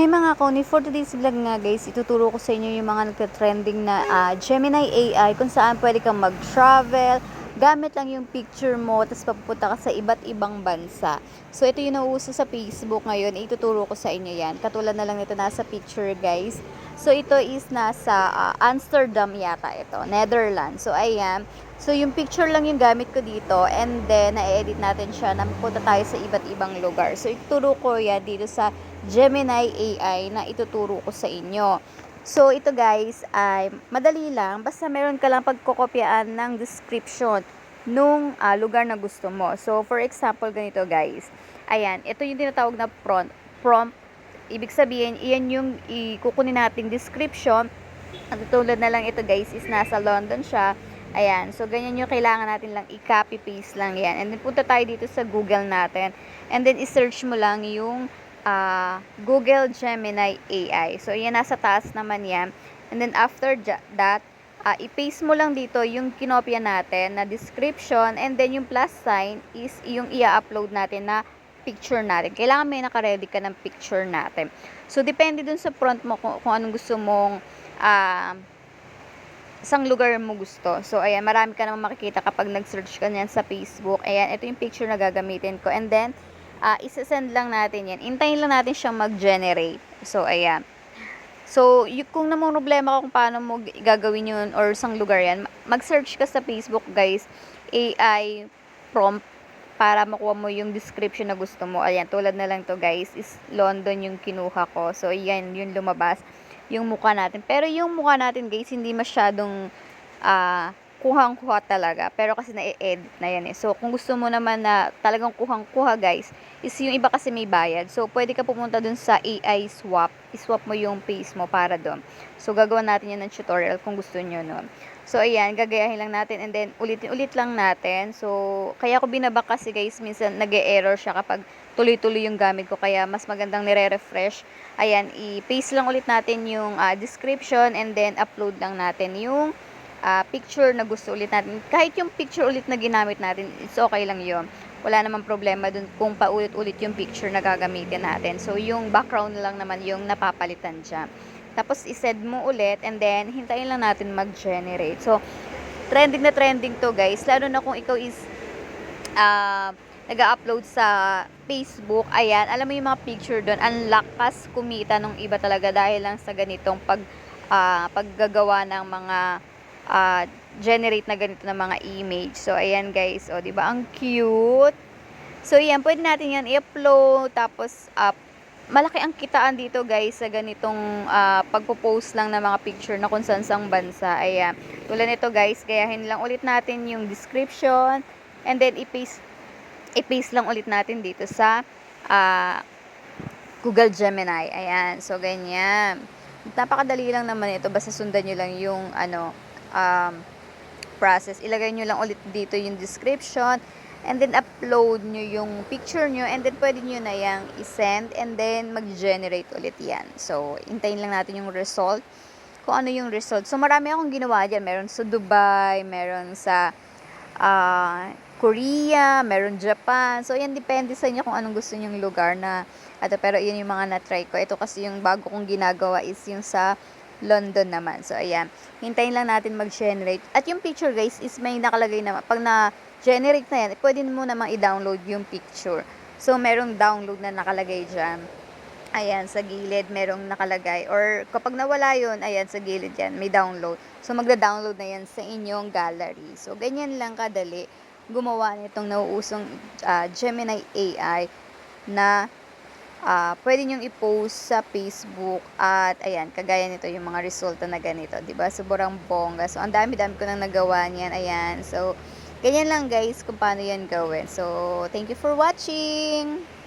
Hi mga Koni, for today's vlog nga guys, ituturo ko sa inyo yung mga nagka-trending na ah, Gemini AI kung saan pwede kang mag-travel, gamit lang yung picture mo, tapos papupunta ka sa iba't ibang bansa. So ito yung nauuso sa Facebook ngayon, ituturo ko sa inyo yan. Katulad na lang nito nasa picture guys. So ito is nasa ah, Amsterdam yata ito, Netherlands. So ayan, So, yung picture lang yung gamit ko dito and then, na-edit natin siya na punta tayo sa iba't ibang lugar. So, ituturo ko yan dito sa Gemini AI na ituturo ko sa inyo. So, ito guys ay madali lang. Basta meron ka lang pagkokopyaan ng description nung ah, lugar na gusto mo. So, for example, ganito guys. Ayan, ito yung tinatawag na prompt. prompt. Ibig sabihin, iyan yung ikukunin nating description. At tulad na lang ito guys is nasa London siya. Ayan, so ganyan yung kailangan natin lang i-copy paste lang yan. And then punta tayo dito sa Google natin. And then i-search mo lang yung ah, Google Gemini AI. So yan nasa taas naman yan. And then after that, ah, i-paste mo lang dito yung kinopya natin na description and then yung plus sign is yung i-upload natin na picture natin. Kailangan may naka-ready ka ng picture natin. So depende dun sa front mo kung, kung anong gusto mong ah, isang lugar mo gusto. So, ayan, marami ka naman makikita kapag nag-search ka niyan sa Facebook. Ayan, ito yung picture na gagamitin ko. And then, uh, isa-send lang natin yan. Intayin lang natin siyang mag-generate. So, ayan. So, y- kung namang problema ka kung paano mo gagawin yun or isang lugar yan, mag-search ka sa Facebook, guys. AI prompt para makuha mo yung description na gusto mo. Ayan, tulad na lang to guys, is London yung kinuha ko. So, ayan, yung lumabas yung mukha natin. Pero yung mukha natin guys, hindi masyadong ah kuhang-kuha talaga. Pero kasi na-edit na yan eh. So, kung gusto mo naman na talagang kuhang-kuha guys, is yung iba kasi may bayad. So, pwede ka pumunta dun sa AI swap. I-swap mo yung face mo para dun. So, gagawa natin yan ng tutorial kung gusto nyo nun. So, ayan, gagayahin lang natin and then ulitin-ulit lang natin. So, kaya ko binaba kasi guys, minsan nag error siya kapag tuloy-tuloy yung gamit ko. Kaya mas magandang nire-refresh. Ayan, i-paste lang ulit natin yung ah, description and then upload lang natin yung ah, picture na gusto ulit natin. Kahit yung picture ulit na ginamit natin, it's okay lang yun. Wala namang problema dun kung paulit-ulit yung picture na gagamitin natin. So, yung background lang naman yung napapalitan dyan. Tapos, isend mo ulit and then, hintayin lang natin mag-generate. So, trending na trending to guys. Lalo na kung ikaw is ah nag-upload sa Facebook, ayan, alam mo yung mga picture doon, ang lakas kumita nung iba talaga dahil lang sa ganitong pag, ah, paggagawa ng mga ah, generate na ganito ng mga image. So, ayan guys, o, di ba Ang cute. So, yan, pwede natin yan i-upload, tapos, up malaki ang kitaan dito guys sa ganitong ah, pagpo-post lang ng mga picture na kung saan sang bansa. Ayan. Tulad nito guys, gayahin lang ulit natin yung description and then i-paste i-paste lang ulit natin dito sa ah, Google Gemini. Ayan. So, ganyan. Napakadali lang naman ito. Basta sundan nyo lang yung ano, um, process. Ilagay nyo lang ulit dito yung description. And then, upload nyo yung picture nyo. And then, pwede nyo na yung i-send. And then, mag-generate ulit yan. So, hintayin lang natin yung result. Kung ano yung result. So, marami akong ginawa dyan. Meron sa Dubai, meron sa ah, Korea, meron Japan. So, yan depende sa inyo kung anong gusto nyong lugar na ato pero yun yung mga na-try ko. Ito kasi yung bago kong ginagawa is yung sa London naman. So, ayan. Hintayin lang natin mag-generate. At yung picture, guys, is may nakalagay naman. Pag na-generate na yan, pwede mo namang i-download yung picture. So, merong download na nakalagay dyan. Ayan, sa gilid, merong nakalagay. Or, kapag nawala yun, ayan, sa gilid yan, may download. So, magda-download na yan sa inyong gallery. So, ganyan lang kadali gumawa nitong nauusong ah, Gemini AI na ah, pwede nyong i-post sa Facebook at ayan, kagaya nito yung mga resulta na ganito, 'di ba? Sobrang bongga. So ang dami-dami ko nang nagawa niyan. Ayan. So ganyan lang guys kung paano 'yan gawin. So thank you for watching.